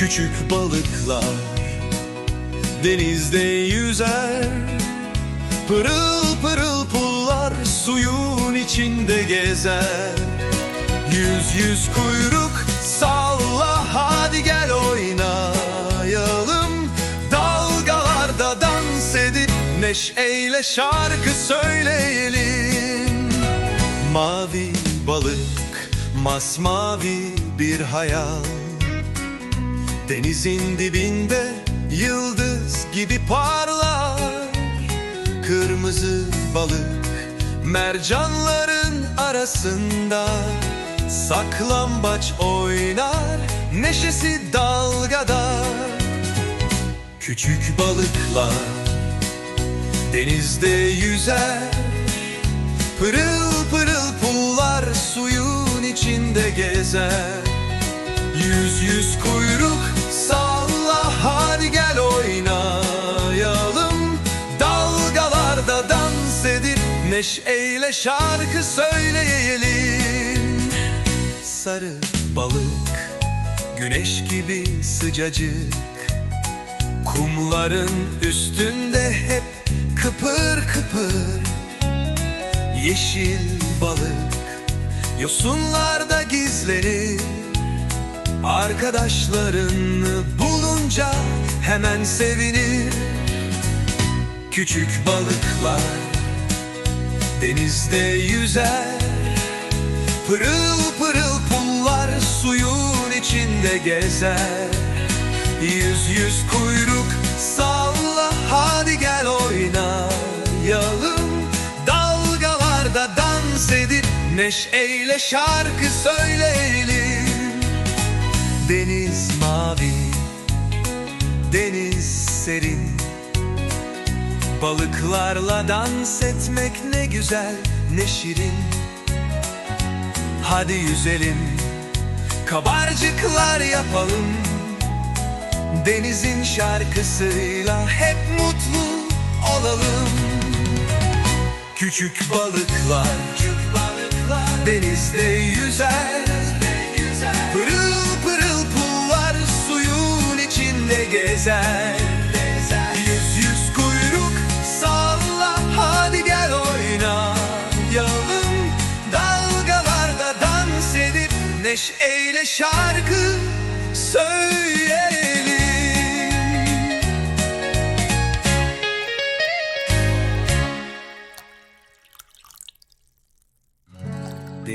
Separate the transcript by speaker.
Speaker 1: Küçük balıklar denizde yüzer. Pırıl pırıl pullar suyun içinde gezer. Yüz yüz kuyruk salla hadi gel oynayalım. Dalgalarda dans edip neşeyle şarkı söyleyelim. Mavi balık masmavi bir hayal Denizin dibinde yıldız gibi parlar. Kırmızı balık mercanların arasında. Saklambaç oynar neşesi dalgada. Küçük balıklar denizde yüzer. Pırıl pırıl pullar suyun içinde gezer. Yüz yüz kuyruk neşeyle şarkı söyleyelim. Sarı balık güneş gibi sıcacık. Kumların üstünde hep kıpır kıpır. Yeşil balık yosunlarda gizlenir. Arkadaşlarını bulunca hemen sevinir. Küçük balıklar denizde yüzer Pırıl pırıl pullar suyun içinde gezer. Yüz yüz kuyruk salla hadi gel oynayalım. Dalgalarda dans edip neşeyle şarkı söyleyelim. Deniz mavi, deniz serin Balıklarla dans etmek ne güzel, ne şirin. Hadi yüzelim, kabarcıklar yapalım. Denizin şarkısıyla hep mutlu olalım. Küçük balıklar, denizde yüzer. Pırıl pırıl pullar suyun içinde gezer Edip neşeyle şarkı